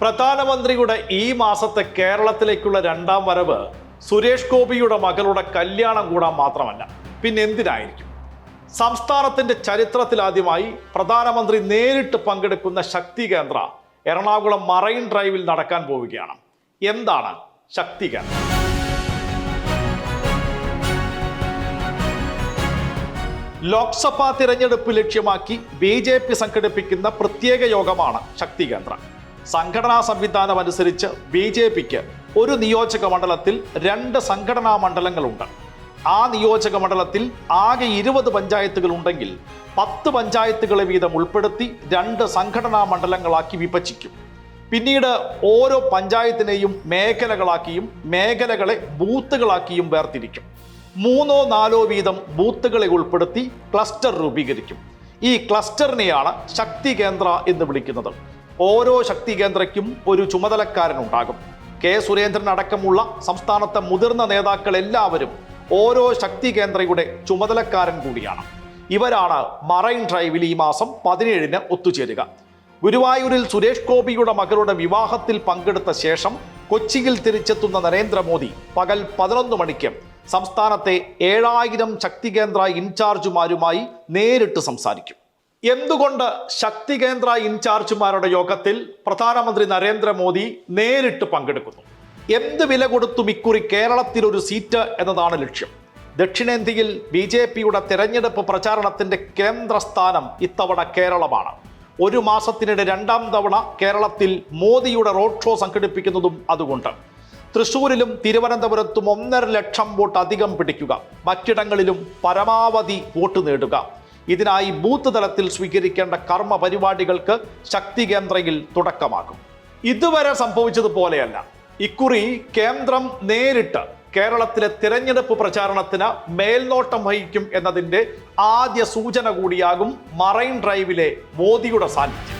പ്രധാനമന്ത്രിയുടെ ഈ മാസത്തെ കേരളത്തിലേക്കുള്ള രണ്ടാം വരവ് സുരേഷ് ഗോപിയുടെ മകളുടെ കല്യാണം കൂടാൻ മാത്രമല്ല പിന്നെ എന്തിനായിരിക്കും? സംസ്ഥാനത്തിന്റെ ചരിത്രത്തിലാദ്യമായി പ്രധാനമന്ത്രി നേരിട്ട് പങ്കെടുക്കുന്ന ശക്തി കേന്ദ്ര എറണാകുളം മറൈൻ ഡ്രൈവിൽ നടക്കാൻ പോവുകയാണ്. എന്താണ് ശക്തി കേന്ദ്രം? ലോക്സഭാ തിരഞ്ഞെടുപ്പ് ലക്ഷ്യമാക്കി ബി ജെ പി സംഘടിപ്പിക്കുന്ന പ്രത്യേക യോഗമാണ് ശക്തി കേന്ദ്ര. സംഘടനാ സംവിധാനം അനുസരിച്ച് ബി ജെ പിക്ക് ഒരു നിയോജക മണ്ഡലത്തിൽ രണ്ട് സംഘടനാ മണ്ഡലങ്ങളുണ്ട്. ആ നിയോജക മണ്ഡലത്തിൽ ആകെ ഇരുപത് പഞ്ചായത്തുകൾ ഉണ്ടെങ്കിൽ പത്ത് പഞ്ചായത്തുകളെ വീതം ഉൾപ്പെടുത്തി രണ്ട് സംഘടനാ മണ്ഡലങ്ങളാക്കി വിഭജിക്കും. പിന്നീട് ഓരോ പഞ്ചായത്തിനെയും മേഖലകളാക്കിയും മേഖലകളെ ബൂത്തുകളാക്കിയും വേർതിരിക്കും. മൂന്നോ നാലോ വീതം ബൂത്തുകളെ ഉൾപ്പെടുത്തി ക്ലസ്റ്റർ രൂപീകരിക്കും. ഈ ക്ലസ്റ്ററിനെയാണ് ശക്തി കേന്ദ്ര എന്ന് വിളിക്കുന്നത്. ഓരോ ശക്തി കേന്ദ്രയ്ക്കും ഒരു ചുമതലക്കാരനുണ്ടാകും. കെ. സുരേന്ദ്രൻ അടക്കമുള്ള സംസ്ഥാനത്തെ മുതിർന്ന നേതാക്കൾ എല്ലാവരും ഓരോ ശക്തി കേന്ദ്രയുടെ ചുമതലക്കാരൻ കൂടിയാണ്. ഇവരാണ് മറൈൻ ഡ്രൈവിൽ ഈ മാസം പതിനേഴിന് ഒത്തുചേരുക. ഗുരുവായൂരിൽ സുരേഷ് ഗോപിയുടെ മകളുടെ വിവാഹത്തിൽ പങ്കെടുത്ത ശേഷം കൊച്ചിയിൽ തിരിച്ചെത്തുന്ന നരേന്ദ്രമോദി പകൽ പതിനൊന്ന് മണിക്ക് സംസ്ഥാനത്തെ ഏഴായിരം ശക്തി കേന്ദ്ര ഇൻചാർജുമാരുമായി നേരിട്ട് സംസാരിക്കും. എന്തുകൊണ്ട് ശക്തി കേന്ദ്ര ഇൻചാർജുമാരുടെ യോഗത്തിൽ പ്രധാനമന്ത്രി നരേന്ദ്രമോദി നേരിട്ട് പങ്കെടുക്കുന്നു? എന്ത് വില കൊടുത്തും ഇക്കുറി കേരളത്തിൽ ഒരു സീറ്റ് എന്നതാണ് ലക്ഷ്യം. ദക്ഷിണേന്ത്യയിൽ ബി ജെ പിയുടെ തെരഞ്ഞെടുപ്പ് പ്രചാരണത്തിന്റെ കേന്ദ്രസ്ഥാനം ഇത്തവണ കേരളമാണ്. ഒരു മാസത്തിനിടെ രണ്ടാം തവണ കേരളത്തിൽ മോദിയുടെ റോഡ് ഷോ സംഘടിപ്പിക്കുന്നതും അതുകൊണ്ട്. തൃശൂരിലും തിരുവനന്തപുരത്തും ഒന്നര ലക്ഷം വോട്ട് അധികം പിടിക്കുക. മറ്റിടങ്ങളിലും പരമാവധി വോട്ട് നേടുക. ഇതിനായി ബൂത്ത് തലത്തിൽ സ്വീകരിക്കേണ്ട കർമ്മ പരിപാടികൾക്ക് ശക്തി കേന്ദ്രയിൽ തുടക്കമാകും. ഇതുവരെ സംഭവിച്ചതുപോലെയല്ല ഇക്കുറി കേന്ദ്രം നേരിട്ട് കേരളത്തിലെ തിരഞ്ഞെടുപ്പ് പ്രചാരണത്തിന് മേൽനോട്ടം വഹിക്കും എന്നതിന്റെ ആദ്യ സൂചന കൂടിയാകും മറൈൻ ഡ്രൈവിലെ മോദിയുടെ സാന്നിധ്യം.